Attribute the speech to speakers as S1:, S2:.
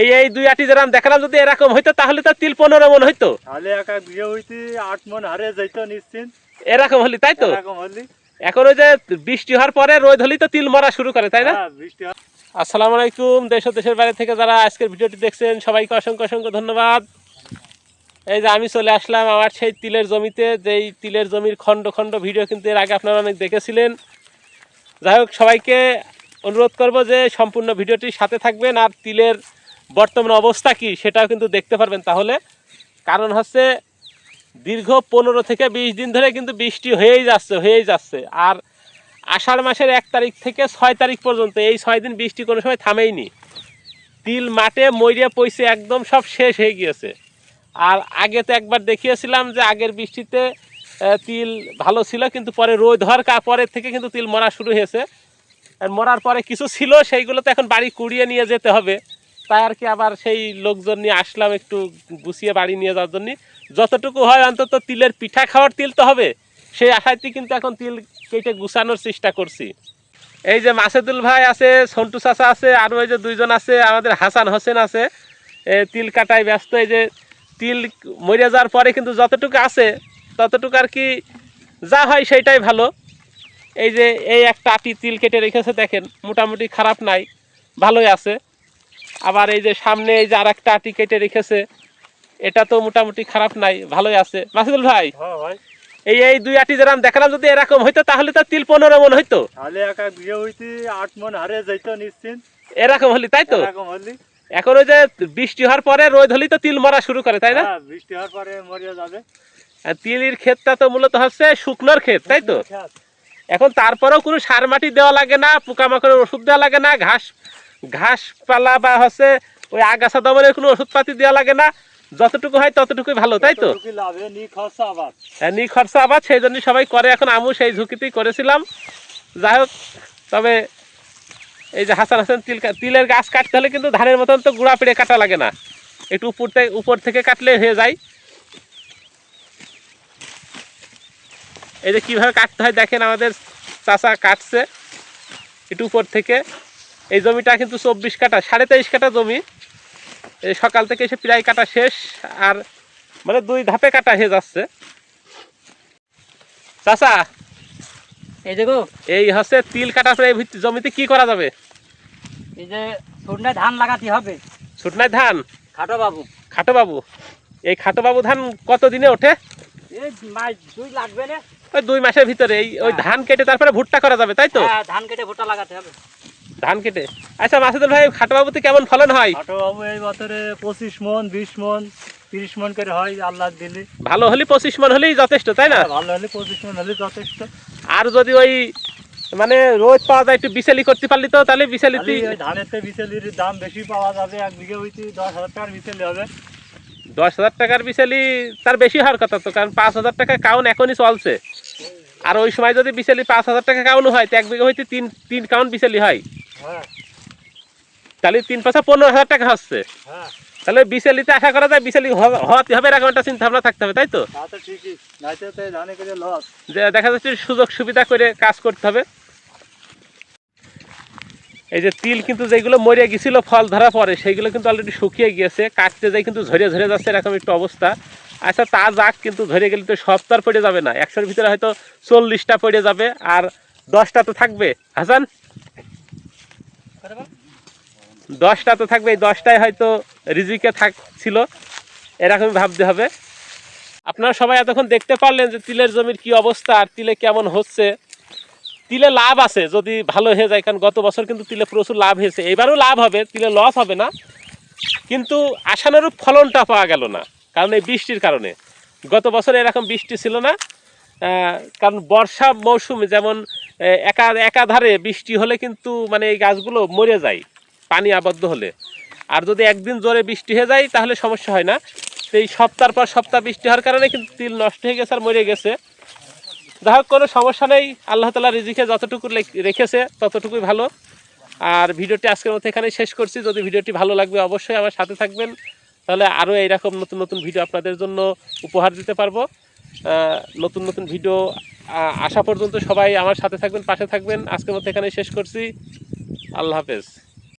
S1: এই এই দুই আটি যেরাম দেখালাম যদি এরকম হইতো তাহলে তো তিল পনেরো মন হইতো।
S2: তাহলে একা বিয়ে হইতে আট মন হারে যাইত নিশ্চিন্ত
S1: এরকম হলি তাই তো?
S2: এরকম হলি।
S1: এখন ওই যে বৃষ্টি হওয়ার পরে রোদ হলেই তো তিল মরা শুরু করে তাই না?
S2: হ্যাঁ, বৃষ্টি
S1: আসসালামু আলাইকুম দেশ দেশের বাইরে থেকে যারা আজকের ভিডিওটি দেখছেন সবাইকে অসংখ্য অসংখ্য ধন্যবাদ। এই যে আমি চলে আসলাম আমার সেই তিলের জমিতে যেই তিলের জমির খণ্ড খণ্ড ভিডিও কিন্তু এর আগে আপনারা অনেক দেখেছিলেন। যাই হোক সবাইকে অনুরোধ করব যে সম্পূর্ণ ভিডিওটির সাথে থাকবেন আর তিলের বর্তমান অবস্থা কি সেটাও কিন্তু দেখতে পারবেন। তাহলে কারণ হচ্ছে দীর্ঘ পনেরো থেকে বিশ দিন ধরে কিন্তু বৃষ্টি হয়েই যাচ্ছে হয়েই যাচ্ছে। আর আষাঢ় মাসের এক তারিখ থেকে ছয় তারিখ পর্যন্ত এই ছয় দিন বৃষ্টি কোনো সময় থামেইনি। তিল মাঠে মরিয়া পইছে একদম সব শেষ হয়ে গিয়েছে। আর আগে তো একবার দেখিয়েছিলাম যে আগের বৃষ্টিতে তিল ভালো ছিল, কিন্তু পরে রোদ হওয়ার পরের থেকে কিন্তু তিল মরা শুরু হয়েছে। আর মরার পরে কিছু ছিল, সেইগুলো তো এখন বাড়ি কুড়িয়ে নিয়ে যেতে হবে। তাই আর কি আবার সেই লোকজন নিয়ে আসলাম একটু গুছিয়ে বাড়ি নিয়ে যাওয়ার জন্য। যতটুকু হয় অন্তত তিলের পিঠা খাওয়ার তিল তো হবে। সেই আশাতে কিন্তু এখন তিল কেটে গুছানোর চেষ্টা করছি। এই যে মাসেদুল ভাই আছে, সন্টু চাচা আছে, আর ওই যে দুইজন আছে, আমাদের হাসান হোসেন আছে। তিল কাটায় ব্যস্ত, এই যে তিল মরে যাওয়ার পরে কিন্তু যতটুকু আছে, ততটুকু আর কি যা হয় সেইটাই ভালো। এই যে এই একটা আটি তিল কেটে রেখেছে, দেখেন, মোটামুটি খারাপ নাই, ভালোই আছে। আবার এই যে সামনে এই যে আর একটা আটি কেটে রেখেছে এটা তো মোটামুটি খারাপ নাই ভালোই আছে। মাসিদুল ভাই
S2: হ্যাঁ
S1: এই এই দুই আটি যেরাম দেখালাম যদি এরকম হইতো তাহলে তো তিল পনেরো মন হইতো।
S2: তাহলে একা বিয়ে হইতে আট মন হারে যাইত নিশ্চিন্ত
S1: এরকম হলি তাই তো?
S2: এরকম হলি।
S1: এখন ওই যে বৃষ্টি হওয়ার পরে রোদ হলেই তো তিল মরা শুরু করে তাই না?
S2: হ্যাঁ, বৃষ্টি হওয়ার পরে মরিয়া যাবে।
S1: আর তিলের ক্ষেতটা তো মূলত হচ্ছে শুকনোর ক্ষেত তাই তো? এখন তারপরেও কোনো সার মাটি দেওয়া লাগে না পোকামাকড়ের ওষুধ দেওয়া লাগে না ঘাস ঘাস পালা বা হচ্ছে ওই আগাছা দমনের কোনো ওষুধপাতি দেওয়া লাগে না। যতটুকু হয় ততটুকুই ভালো তাই তো? হ্যাঁ, নি খরচা আবার সেই জন্য সবাই করে। এখন আমু সেই ঝুঁকিতেই করেছিলাম। যাই হোক তবে এই যে হাসান হাসান তিল তিলের গাছ কাটতে হলে কিন্তু ধানের মতন তো গুঁড়া পেড়ে কাটা লাগে না। একটু উপর থেকে উপর থেকে কাটলে হয়ে যায়। এই যে কীভাবে কাটতে হয় দেখেন আমাদের চাচা কাটছে। একটু উপর থেকে। এই জমিটা কিন্তু চব্বিশ কাটা সাড়ে তেইশ কাটা জমি। এই সকাল থেকে এসে প্রায় কাটা শেষ আর মানে দুই ধাপে কাটা হয়ে যাচ্ছে। চাচা
S3: এই দেখো।
S1: এই হচ্ছে তিল কাটার পরে এই জমিতে কি করা যাবে?
S3: এই যে সন্ধ্যায় ধান লাগাতে হবে।
S1: ছুটনায় ধান?
S3: খাটো বাবু
S1: খাটো বাবু এই খাটো বাবু ধান কত দিনে ওঠে
S3: দুই লাগবে না।
S1: ওই দুই মাসের ভিতরে এই ওই
S3: হ্যাঁ।
S1: ধান কেটে তারপরে ভুট্টা করা যাবে তাই তো?
S3: হ্যাঁ, ধান কেটে ভুট্টা লাগাতে হবে।
S1: ধান কেটে? আচ্ছা মাসুদুল ভাই খাটো বাবুতে কেমন ফলন হয়?
S2: ছোট বাবু এই বছরে পঁচিশ মন বিশ মন তিরিশ মন করে হয় আল্লাহ দিলি।
S1: ভালো হলে পঁচিশ মন হলেই যথেষ্ট তাই না?
S2: হ্যাঁ, ভালো হলে পঁচিশ মন হলে যথেষ্ট।
S1: আর যদি ওই মানে রোজ পাওয়া যায় একটু বিশালি করতে পারলি তো তাহলে
S2: ওই ধানের থেকে বিচেলির দাম বেশি পাওয়া যাবে এক বিঘে হইতে দশ হাজার টাকার বিচেলি হবে।
S1: দশ হাজার টাকার বিশালি তার বেশি হওয়ার কথা তো কারণ পাঁচ হাজার টাকা কাউন এখনই চলছে। আর ওই সময় যদি বিশালি পাঁচ হাজার টাকা কাউন হয় তো এক বিঘা হইতে তিন তিন কাউন্ট বিশালি হ্যাঁ। তাহলে তিন পাঁচা পনেরো হাজার টাকা হচ্ছে।
S2: হ্যাঁ।
S1: তাহলে বিশালিতে আশা করা যায় বিশালি হওয়াতে হবে এরকম একটা চিন্তা ভাবনা থাকতে হবে তাই তো? যে দেখা যাচ্ছে সুযোগ সুবিধা করে কাজ করতে হবে। এই যে তিল কিন্তু যেগুলো মরিয়া গেছিল ফল ধরা পরে সেইগুলো কিন্তু অলরেডি শুকিয়ে গিয়েছে কাটতে যাই কিন্তু ঝরে ঝরে যাচ্ছে এরকম একটু অবস্থা। আচ্ছা তা যাক কিন্তু ধরে গেলে তো আর পড়ে যাবে না। একশোর ভিতরে হয়তো চল্লিশটা পড়ে যাবে আর দশটা তো থাকবে। হাসান? দশটা তো থাকবে, এই দশটায় হয়তো রিজিকে থাক ছিল এরকমই ভাবতে হবে। আপনারা সবাই এতক্ষণ দেখতে পারলেন যে তিলের জমির কি অবস্থা আর তিলে কেমন হচ্ছে। তিলে লাভ আছে, যদি ভালো হয়ে যায়, কারণ গত বছর কিন্তু তিলে প্রচুর লাভ হয়েছে। এবারও লাভ হবে, তিলে লস হবে না। কিন্তু আশানুরূপ ফলনটা পাওয়া গেল না, কারণ এই বৃষ্টির কারণে। গত বছর এরকম বৃষ্টি ছিল না কারণ বর্ষা মৌসুমে যেমন একা, একাধারে বৃষ্টি হলে কিন্তু মানে এই গাছগুলো মরে যায়, পানি আবদ্ধ হলে। আর যদি একদিন জোরে বৃষ্টি হয়ে যায়, তাহলে সমস্যা হয় না। এই সপ্তাহ পর সপ্তাহ বৃষ্টি হওয়ার কারণে কিন্তু তিল নষ্ট হয়ে গেছে আর মরে গেছে। যাই হোক, কোনো সমস্যা নেই। আল্লাহ তালা রিজিকে যতটুকু রেখেছে, ততটুকুই ভালো। আর ভিডিওটি আজকের মতো এখানেই শেষ করছি। যদি ভিডিওটি ভালো লাগবে, অবশ্যই আমার সাথে থাকবেন। তাহলে আরও এইরকম নতুন নতুন ভিডিও আপনাদের জন্য উপহার দিতে পারব। নতুন নতুন ভিডিও আসা পর্যন্ত সবাই আমার সাথে থাকবেন, পাশে থাকবেন। আজকের মতো এখানে শেষ করছি। আল্লাহ হাফেজ।